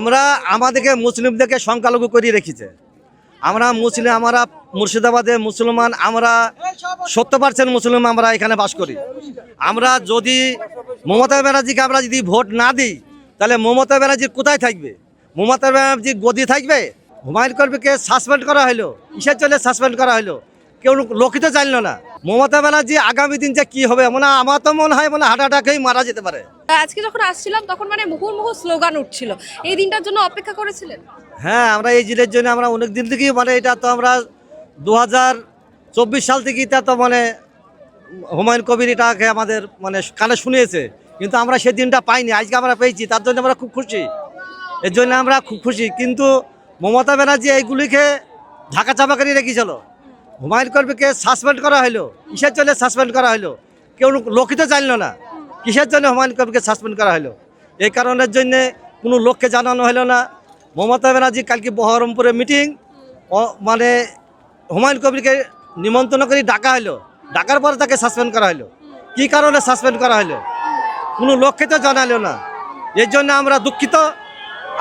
আমরা আমাদেরকে মুসলিমদেরকে সংখ্যালঘু করে রেখেছে। আমরা মুসলিম, আমরা মুর্শিদাবাদে মুসলমান, আমরা সত্তর পার্সেন্ট মুসলিম আমরা এখানে বাস করি। আমরা যদি মমতা ব্যানার্জিকে আমরা যদি ভোট না দিই, তাহলে মমতা ব্যানার্জি কোথায় থাকবে? মমতা ব্যানার্জি গদি থাকবে? হুমায়ুন কর্মীকে সাসপেন্ড করা হলো কিসের জন্য সাসপেন্ড করা হলো। কেউ লোকিত জানলো না। মমতা ব্যানার্জি আগামী দিন যে কী হবে, মনে আমার তো মনে হয় মনে হার্ট অ্যাটাকেই মারা যেতে পারে। আজকে যখন আসছিলাম, তখন মানে মুহুর্মুহু স্লোগান উঠছিল। এই দিনটার জন্য অপেক্ষা করেছিলেন? হ্যাঁ আমরা এই জিলের জন্য আমরা অনেক দিন থেকেই মানে এটা তো আমরা দু হাজার চব্বিশ সাল থেকে এটা তো মানে হুমায়ুন কবির এটাকে আমাদের মানে কানে শুনিয়েছে। কিন্তু আমরা সেই দিনটা পাইনি, আজকে আমরা পেয়েছি, তার জন্য আমরা খুব খুশি। এর জন্য আমরা খুব খুশি। কিন্তু মমতা ব্যানার্জি এইগুলিকে ঢাকা চাপা করে রেখেছিল। হুমায়ুন কবিরকে সাসপেন্ড করা হলো ইসের জন্য সাসপেন্ড করা হলো কেউ লোকিত জানলো না। কিসের জন্য হুমায়ুন কবিরকে সাসপেন্ড করা হলো? এই কারণের জন্যে কোনো লোককে জানানো হলো না। মমতা ব্যানার্জি কালকে বহরমপুরে মিটিং মানে হুমায়ুন কবিরকে নিমন্ত্রণ করে ডাকা হলো। ডাকার পরে তাকে সাসপেন্ড করা হলো। কি কারণে সাসপেন্ড করা হলো? কোনো লোককে তো জানালো না। এর জন্য আমরা দুঃখিত।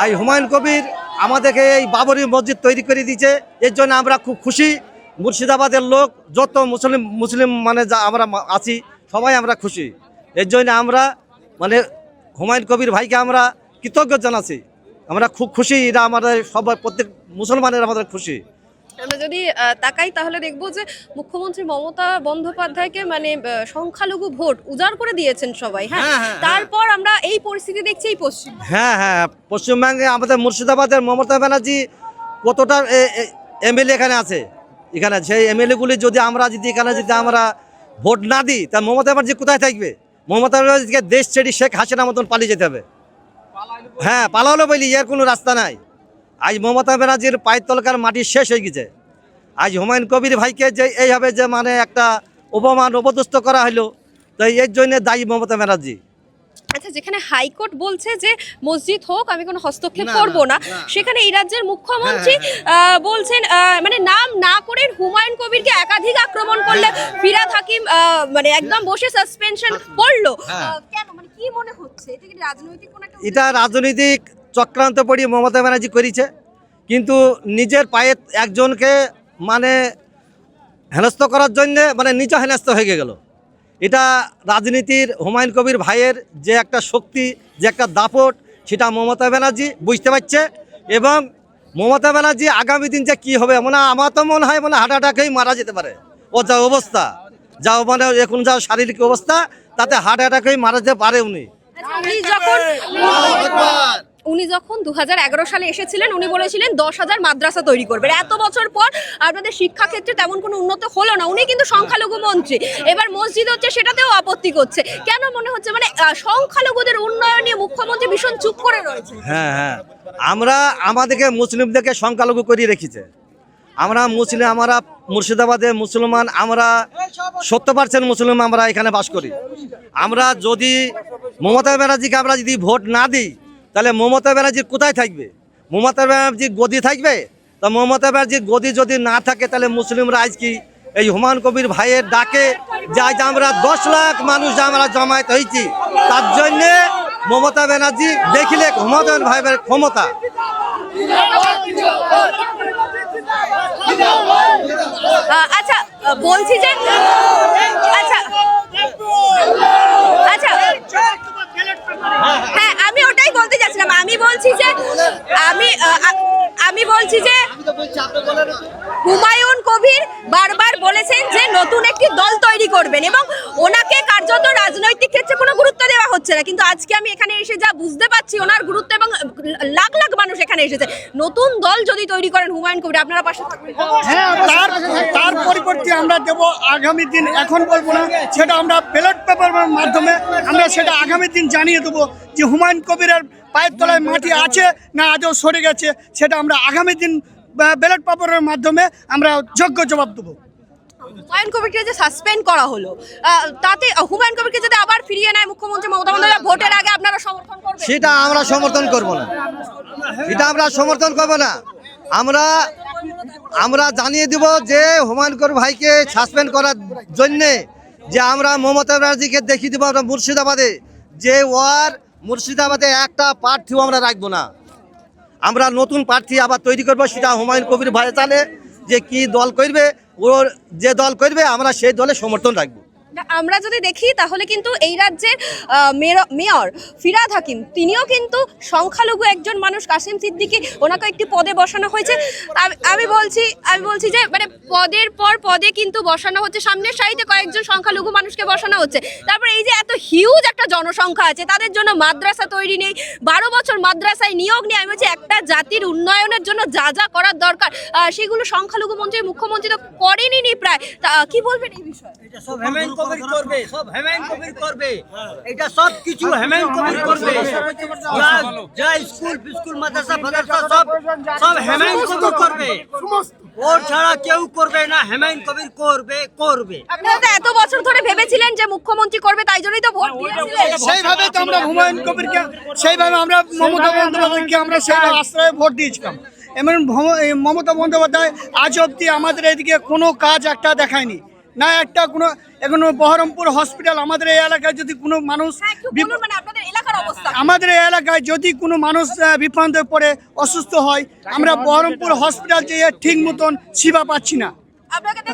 আর হুমায়ুন কবির আমাদেরকে এই বাবরি মসজিদ তৈরি করে দিয়েছে। এর জন্য আমরা খুব খুশি। মুর্শিদাবাদের লোক, যত মুসলিম মুসলিম মানে যা আমরা আছি, সবাই আমরা খুশি। এর জন্য আমরা মানে হুমায়ুন কবির ভাইকে আমরা কৃতজ্ঞ জানাচ্ছি। আমরা খুব খুশি এটা আমাদের সবাই প্রত্যেক মুসলমানের আমাদের খুশি। আমরা যদি তাকাই তাহলে দেখব যে মুখ্যমন্ত্রী মমতা বন্দ্যোপাধ্যায়কে মানে সংখ্যালঘু ভোট উজাড় করে দিয়েছেন সবাই হ্যাঁ? হ্যাঁ, হ্যাঁ, তারপর আমরা এই পরিস্থিতি দেখছি এই পশ্চিম। হ্যাঁ হ্যাঁ পশ্চিমবঙ্গে আমাদের মুর্শিদাবাদের মমতা ব্যানার্জি কতটা এমএলএ এখানে আছে? এখানে সেই এমএলএগুলি যদি আমরা যদি এখানে যদি আমরা ভোট না দিই তা মমতা ব্যানার্জি কোথায় থাকবে? মমতা দেশ ছেড়ে শেখ হাসিনা মতন পালিয়ে যেতে হবে। হ্যাঁ পালালো বলি, এর কোনো রাস্তা নাই। আজ মমতা ব্যানার্জির পায়ের তলকার মাটি শেষ হয়ে গেছে। আজ হুমায়ুন কবির ভাইকে যে এইভাবে যে মানে একটা অপমান অপদস্থ করা হলো তো এর জন্য দায়ী মমতা ব্যানার্জি। আচ্ছা যেখানে হাইকোর্ট বলছে যে মসজিদ হোক আমি কোনো হস্তক্ষেপ করব না। সেখানে এই রাজ্যের মুখ্যমন্ত্রী বলছেন মানে নাম না করে হুমায়ুন কবিরকে একাধিক আক্রমণ করলে ফিরাদ হাকিম মানে একদম বসে সাসপেনশন করল। হ্যাঁ। কেন? মানে কি মনে হচ্ছে? এটা কি রাজনৈতিক কোনো একটা এটা রাজনৈতিক চক্রান্ত পড়ি মমতা ব্যানার্জি করেছে। কিন্তু নিজের পায়ে একজনকে মানে হেনস্থ করার জন্যে মানে নিচে হেনস্থ হয়ে গেল। এটা রাজনীতির হুমায়ুন কবির ভাইয়ের যে একটা শক্তি যে একটা দাপট সেটা মমতা ব্যানার্জি বুঝতে পারছে এবং মমতা ব্যানার্জি আগামী দিন যে কী হবে মানে আমার তো মনে হয় মানে হার্ট অ্যাটাকেই মারা যেতে পারে। ও যা অবস্থা যা মানে এখন যা শারীরিক অবস্থা তাতে হার্ট অ্যাটাকেই মারা যেতে পারে উনি। আচ্ছা, উনি যখন উনি যখন দু হাজার এগারো সালে এসেছিলেন, উনি বলেছিলেন দশ হাজার মাদ্রাসা তৈরি করবেন এত বছর পর আপনাদের শিক্ষা ক্ষেত্রে তেমন কোনো উন্নত হলো না। উনি কিন্তু সংখ্যালঘু মন্ত্রী। এবার মসজিদ হচ্ছে সেটাতেও আপত্তি করছে। কেন মনে হচ্ছে? মানে সংখ্যালঘুদের উন্নয়ন নিয়ে মুখ্যমন্ত্রী ভীষণ চুপ করে রয়েছে হ্যাঁ হ্যাঁ। আমরা, আমাদেরকে মুসলিমদেরকে সংখ্যালঘু করে রেখেছে। আমরা মুসলিম, আমরা মুর্শিদাবাদে মুসলমান, আমরা সত্তর পার্সেন্ট মুসলিম আমরা এখানে বাস করি। আমরা যদি মমতা ব্যানার্জিকে আমরা যদি ভোট না দিই তাহলে মমতা ব্যানার্জি কোথায় থাকবে? মমতা ব্যানার্জি গদি থাকবে? তা মমতা ব্যানার্জির গদি যদি না থাকে, তাহলে মুসলিমরা আজ কি এই হুমায়ুন কবির ভাইয়ের ডাকে যে আমরা দশ লাখ মানুষ আমরা জমায়েত হয়েছি, তার জন্যে মমতা ব্যানার্জি দেখিলে হুমায়ুন ভাইয়ের ক্ষমতা। আচ্ছা বলছি যে আচ্ছা আচ্ছা হ্যাঁ আমি ওটাই বলতে যাচ্ছিলাম আমি বলছি যে আমি আহ, আ- আমি বলছি যে হুমায়ুন কবির বারবার বলেছেন যে নতুন একটি দল তৈরি করবেন এবং ওনাকে কার্যত রাজনৈতিক ক্ষেত্রে কোনো গুরুত্ব দেওয়া হচ্ছে না। কিন্তু আজকে আমি এখানে এসে যা বুঝতে পারছি, ওনার গুরুত্ব এবং লাখ লাখ মানুষ এখানে এসেছে। নতুন দল যদি তৈরি করেন হুমায়ুন কবির, আপনারা পাশে হ্যাঁ তার পরিবর্তে আমরা দেব আগামী দিন, এখন বলব না, সেটা আমরা ব্যালট পেপারের মাধ্যমে আমরা সেটা আগামী দিন জানিয়ে দেবো যে হুমায়ুন কবিরের পায়ের তলায় মাটি আছে না আজও সরে গেছে, সেটা আমরা আগামী দিন ব্যালট পেপারের মাধ্যমে আমরা যোগ্য জবাব দেবো। হুমায়ুন কবিরকে যে সাসপেন্ড করা হলো তাতে হুমায়ুন কবিরকে যদি আবার ফিরিয়ে নেয় মুখ্যমন্ত্রী মমতা বন্দ্যোপাধ্যায়, ভোটের আগে আপনারা সমর্থন করবেন? সেটা আমরা সমর্থন করব না। এটা আমরা সমর্থন করব না। আমরা আমরা জানিয়ে দিব যে হুমায়ুন কবির ভাইকে সাসপেন্ড করার জন্যে যে আমরা মমতা ব্যানার্জিকে দেখিয়ে দেবো আমরা মুর্শিদাবাদে, যে ওয়ার মুর্শিদাবাদে একটা প্রার্থীও আমরা রাখব না। আমরা নতুন প্রার্থী আবার তৈরি করব, সেটা হুমায়ুন কবির ভাই জানে। যে কি দল করবে ওর যে দল করবে আমরা সেই দলে সমর্থন রাখব। আমরা যদি দেখি, তাহলে কিন্তু এই রাজ্যের মেয়র- ফিরাদ হাকিম, তিনিও কিন্তু সংখ্যালঘু একজন মানুষ, কাসিম সিদ্দিকি ওনাকে একটি পদে বসানো হয়েছে। আমি- বলছি, আমি বলছি যে মানে পদের পর পদে কিন্তু বসানো হচ্ছে, সামনের সারিতে কয়েকজন সংখ্যালঘু মানুষকে বসানো হচ্ছে। তারপর এই যে এত হিউজ একটা জনসংখ্যা আছে, তাদের জন্য মাদ্রাসা তৈরি নেই, বারো বছর মাদ্রাসায় নিয়োগ নেই, আমি বলছি একটা জাতির উন্নয়নের জন্য যা যা করার দরকার সেগুলো সংখ্যালঘু মন্ত্রী, মুখ্যমন্ত্রী তো করেনি প্রায়। কি বলবেন এই বিষয়ে? কবির করবে সব হেমেন কবির করবে। এটা সব কিছু হেমেন কবির করবে। যা- যা স্কুল স্কুল মাদ্রাসা মাদ্রাসা সব সব হেমেন কবির করবে। ওর ছাড়া কেউ করবে না হেমেন কবির করবে করবে। আপনারা তো এত বছর ধরে ভেবেছিলেন যে মুখ্যমন্ত্রী করবে তাই জন্যই তো ভোট দিয়েছিলেন। সেইভাবে তো আমরা হুমায়ুন কবিরকে সেইভাবে আমরা মমতা বন্দ্যোপাধ্যায়কে আমরা সেইভাবে আশ্রয়ে ভোট দিয়েছিলাম। এমন মমতা বন্দ্যোপাধ্যায় আজ অবধি আমাদের এদিকে কোনো কাজ একটা দেখায়নি। না একটা কোনো এখন বহরমপুর হসপিটাল আমাদের এই এলাকায় যদি কোনো মানুষ হ্যাঁ, মানে আপনাদের এলাকার অবস্থা। আমাদের এই এলাকায় যদি কোনো মানুষ বিভ্রান্ত পড়ে অসুস্থ হয় আমরা বহরমপুর হসপিটাল যেয়ে ঠিক মতন সেবা পাচ্ছি না।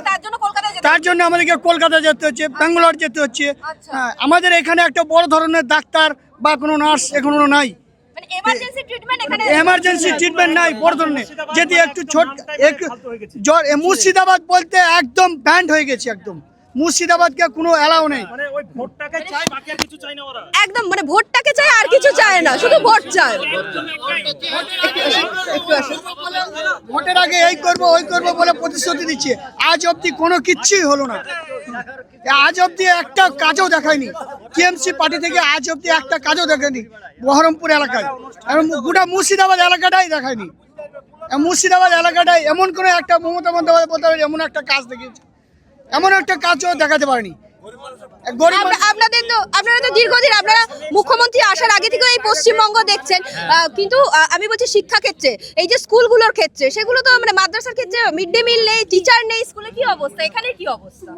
তার জন্য কলকাতায় যেতে তার জন্য আমাদেরকে কলকাতা যেতে হচ্ছে ব্যাঙ্গালোর যেতে হচ্ছে। আচ্ছা। হ্যাঁ, আমাদের এখানে একটা বড় ধরনের ডাক্তার বা কোনো নার্স এখনও নাই। এমার্জেন্সি ট্রিটমেন্ট এখানে এমার্জেন্সি ট্রিটমেন্ট নাই বড় যদি একটু ছোট জ্বর মুর্শিদাবাদ বলতে একদম ব্যান্ড হয়ে গেছে একদম। মুর্শিদাবাদকে কোনো অ্যালাউ নেই। একদম মানে ভোটটাকে চায় আর কিছু চায় না শুধু ভোট চায়। ভোটের আগে এই করব ওই করব বলে প্রতিশ্রুতি দিচ্ছে। আজ অবধি কোনো কিচ্ছুই হলো না। আজ অব্দি একটা কাজও দেখায়নি। টিএমসি পার্টি থেকে আজ অব্দি একটা কাজও দেখায়নি বহরমপুর এলাকায়। গোটা মুর্শিদাবাদ এলাকাটাই দেখায়নি। মুর্শিদাবাদ এলাকাটাই এমন কোনো একটা মমতা বন্দ্যোপাধ্যায় বলতে পারি এমন একটা কাজ দেখিয়েছে। এমন একটা কাজও দেখাতে পারেনি। আপনাদের তো আপনারা তো দীর্ঘদিন আপনারা মুখ্যমন্ত্রী এই পশ্চিমবঙ্গ দেখছেন কিন্তু আমি বলছি শিক্ষা ক্ষেত্রে এই যে স্কুলগুলোর ক্ষেত্রে সেগুলো তো মানে মাদ্রাসার ক্ষেত্রে মিড ডে মিল নেই টিচার নেই স্কুলে কি অবস্থা? এখানে কি অবস্থা?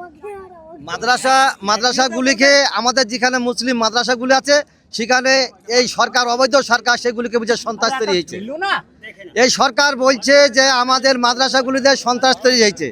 মাদ্রাসা মাদ্রাসাগুলিকে আমাদের যেখানে মুসলিম মাদ্রাসাগুলি আছে সেখানে এই সরকার অবৈধ সরকার সেগুলিকে বুঝে সন্ত্রাস তৈরি হয়েছে। এই সরকার বলছে যে আমাদের মাদ্রাসাগুলিতে সন্ত্রাস তৈরি হয়েছে।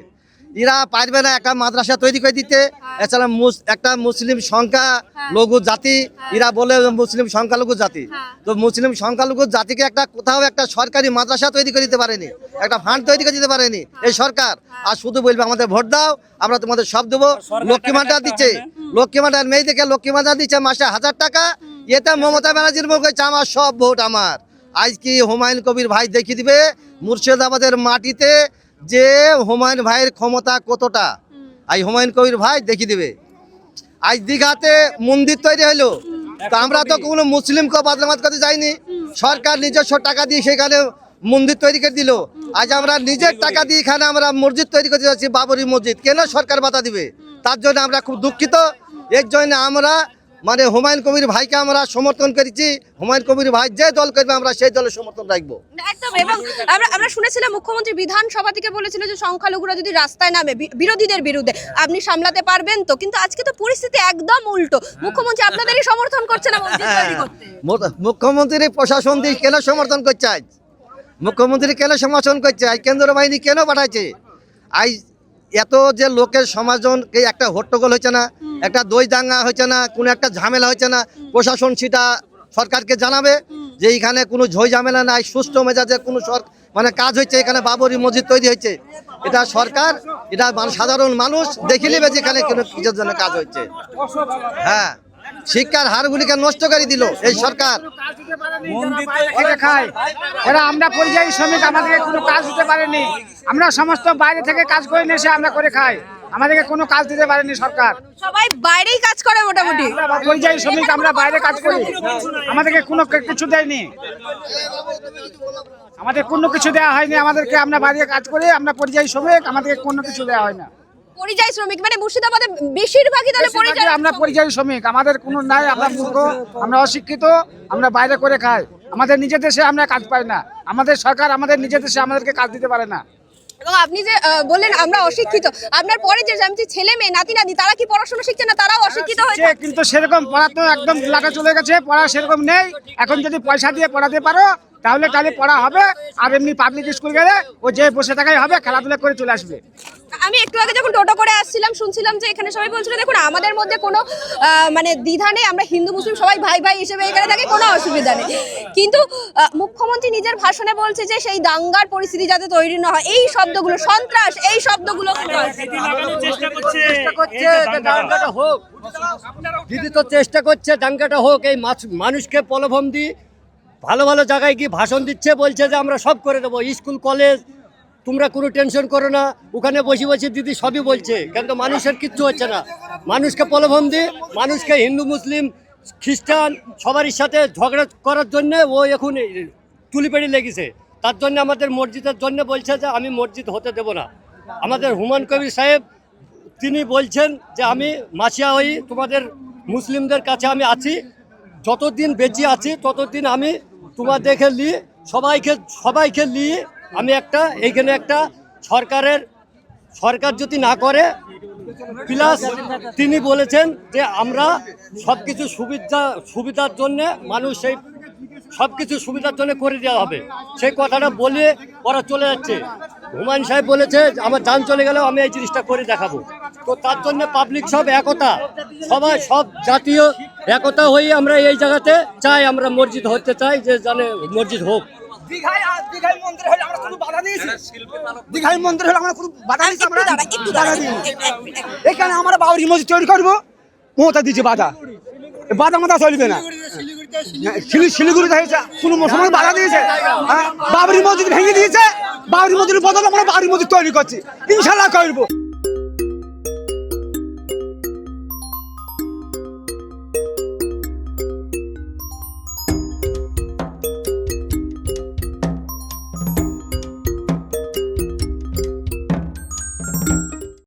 এরা পারবে না একটা মাদ্রাসা তৈরি করে দিতে। এছাড়া মুস- একটা মুসলিম সংখ্যা লঘু জাতি এরা বলে মুসলিম সংখ্যালঘু জাতি। তো মুসলিম সংখ্যালঘু জাতিকে একটা কোথাও একটা সরকারি মাদ্রাসা তৈরি করে দিতে পারেনি। একটা ফান্ড তৈরি করে দিতে পারেনি। এই সরকার আর শুধু বলবে আমাদের ভোট দাও আমরা তোমাদের সব দেবো। লক্ষ্মী ভান্ডার দিচ্ছে। লক্ষ্মী ভান্ডার মেয়েদেরকে লক্ষ্মী ভান্ডার দিচ্ছে মাসে হাজার টাকা। এতে মমতা ব্যানার্জির মুখ হচ্ছে আমার সব ভোট আমার। আজ কি হুমায়ুন কবির ভাই দেখিয়ে দিবে? মুর্শিদাবাদের মাটিতে যে হুমায়ুন ভাইয়ের ক্ষমতা কতটা? আজ হুমায়ুন কবির ভাই দেখিয়ে দিবে। আজ দীঘাতে মন্দির তৈরি হলো তো আমরা তো কোনো মুসলিমকে বদলামাত করতে যাইনি। সরকার নিজস্ব টাকা দিয়ে সেখানে মন্দির তৈরি করে দিল। আজ আমরা নিজের টাকা দিয়ে এখানে আমরা মসজিদ তৈরি করতে যাচ্ছি বাবরি মসজিদ। কেন সরকার বাধা দিবে? তার জন্য আমরা খুব দুঃখিত। এর জন্য আমরা মানে হুমায়ুন কবির ভাইকে আমরা সমর্থন করেছি। হুমায়ুন কবির ভাই যে দল করবে আমরা সেই দলের সমর্থন রাখব। একদম এবং আমরা আমরা শুনেছিলাম মুখ্যমন্ত্রী বিধানসভা থেকে বলেছিল যে সংখ্যালঘুরা যদি রাস্তায় নামে বিরোধীদের বিরুদ্ধে আপনি সামলাতে পারবেন তো। কিন্তু আজকে তো পরিস্থিতি একদম উল্টো। মুখ্যমন্ত্রী আপনাদেরই সমর্থন করছে না মুখ্যমন্ত্রী প্রশাসন দিয়ে কেন সমর্থন করছে আজ? মুখ্যমন্ত্রী কেন সমর্থন করছে? আজ কেন্দ্র বাহিনী কেন পাঠাইছে? আজ এত যে লোকের সমাজনকে একটা হট্টগোল হয়েছে না একটা দই দাঙ্গা হয়েছে না কোনো একটা ঝামেলা হয়েছে না প্রশাসন সেটা সরকারকে জানাবে যে এখানে কোনো ঝই ঝামেলা নাই সুষ্ঠু মেজাজের কোনো মানে কাজ হয়েছে এখানে বাবরি মসজিদ তৈরি হয়েছে এটা সরকার এটা সাধারণ মানুষ দেখে নেবে যেখানে কোনো কিছুর জন্য কাজ হচ্ছে হ্যাঁ। শিক্ষার হারগুলিকে নষ্ট করে দিল এই সরকার। এরা আমরা পরিযায়ী শ্রমিক আমাদেরকে কোনো কাজ দিতে পারেনি। আমরা সমস্ত বাইরে থেকে কাজ করে নিয়ে এসে আমরা করে খাই। আমাদেরকে কোনো কাজ দিতে পারেনি সরকার। সবাই বাইরেই কাজ করে মোটামুটি। পরিযায়ী শ্রমিক আমরা বাইরে কাজ করি। আমাদেরকে কোনো কিছু দেয়নি। আমাদের কোনো কিছু দেওয়া হয়নি। আমাদেরকে আমরা বাইরে কাজ করি আমরা পরিযায়ী শ্রমিক আমাদেরকে কোনো কিছু দেওয়া হয় না। পরিযায়ী শ্রমিক মানে মুর্শিদাবাদে বেশিরভাগই তাহলে পরিযায়ী আমরা পরিযায়ী শ্রমিক। আমাদের কোনো নাই আমরা মূর্খ আমরা অশিক্ষিত আমরা বাইরে করে খাই। আমাদের নিজের দেশে আমরা কাজ পাই না। আমাদের সরকার আমাদের নিজের দেশে আমাদেরকে কাজ দিতে পারে না। এবং আপনি যে বললেন আমরা অশিক্ষিত আপনার পরে যে আমি যে ছেলে মেয়ে নাতি নাতি তারা কি পড়াশোনা শিখছে না? তারাও অশিক্ষিত হয়েছে কিন্তু সেরকম পড়া তো একদম লাটে চলে গেছে পড়া সেরকম নেই। এখন যদি পয়সা দিয়ে পড়াতে পারো তাহলে তাহলে পড়া হবে আর এমনি পাবলিক স্কুল গেলে ও যে বসে থাকাই হবে খেলাধুলা করে চলে আসবে। আমি একটু আগে যখন টোটো করে আসছিলাম শুনছিলাম যে এখানে সবাই বলছিল দেখুন আমাদের মধ্যে কোনো মানে দ্বিধা নেই আমরা হিন্দু মুসলিম সবাই ভাই ভাই হিসেবে এখানে থাকি কোনো অসুবিধা নেই। কিন্তু মুখ্যমন্ত্রী নিজের ভাষণে বলছে যে সেই দাঙ্গার পরিস্থিতি যাতে তৈরি না হয় এই শব্দগুলো সন্ত্রাস এই শব্দগুলো চেষ্টা করছে যে দাঙ্গাটা। হোক। দিদি তো চেষ্টা করছে দাঙ্গাটা হোক এই মাছ- মানুষকে প্রলোভন দি ভালো ভালো জায়গায় গিয়ে ভাষণ দিচ্ছে, বলছে যে আমরা সব করে দেবো। স্কুল, কলেজ, তোমরা কোনো টেনশন করো না, ওখানে বসে বসে দিদি সবই বলছে। কিন্তু মানুষের কিচ্ছু হচ্ছে না। মানুষকে প্রলোভন দি, মানুষকে হিন্দু, মুসলিম, খ্রিস্টান সবারই সাথে ঝগড়া করার জন্য ও এখন তুলিপেড়ি লেগেছে। তার জন্য আমাদের মসজিদের জন্য বলছে যে আমি মসজিদ হতে দেব না। আমাদের হুমান কবির সাহেব, তিনি বলছেন যে আমি মাসিয়া হই, তোমাদের মুসলিমদের কাছে আমি আছি, যতদিন বেঁচে আছি, ততদিন আমি তোমাদেরকে নিয়ে সবাইকে সবাইকে নিয়ে আমি একটা, এইখানে একটা সরকারের, সরকার যদি না করে প্লাস তিনি বলেছেন যে আমরা সব কিছু সুবিধা, সুবিধার জন্যে মানুষ সেই সব কিছু সুবিধার জন্য করে দেওয়া হবে। সেই কথাটা বলে ওরা চলে যাচ্ছে। হুমায়ুন সাহেব বলেছে, আমার যান চলে গেলেও আমি এই জিনিসটা করে দেখাবো। তো তার জন্য পাবলিক সব একতা। সবাই, সব জাতীয় একতা হয়ে আমরা এই জায়গাতে চাই আমরা মসজিদ হতে চাই যে জানে মসজিদ হোক। দীঘায় দীঘায় মন্দির হলে আমরা কোনো বাধা দিয়েছি? দীঘায় মন্দির হলে আমরা কোনো বাধা দিয়েছি আমরা বাধা দিইনি। এখানে আমরা বাবরি মসজিদ তৈরি করব মমতা দিচ্ছে বাধা। বাধা মাথা চলবে না। শিলি- শিলিগুড়িতে হয়েছে কোনো মুসলমান বাধা দিয়েছে। হ্যাঁ? বাবরি মসজিদ ভেঙে দিয়েছে বাবরি মসজিদের বদলে আমরা বাবরি মসজিদ তৈরি করছি। ইনশাল্লাহ করব।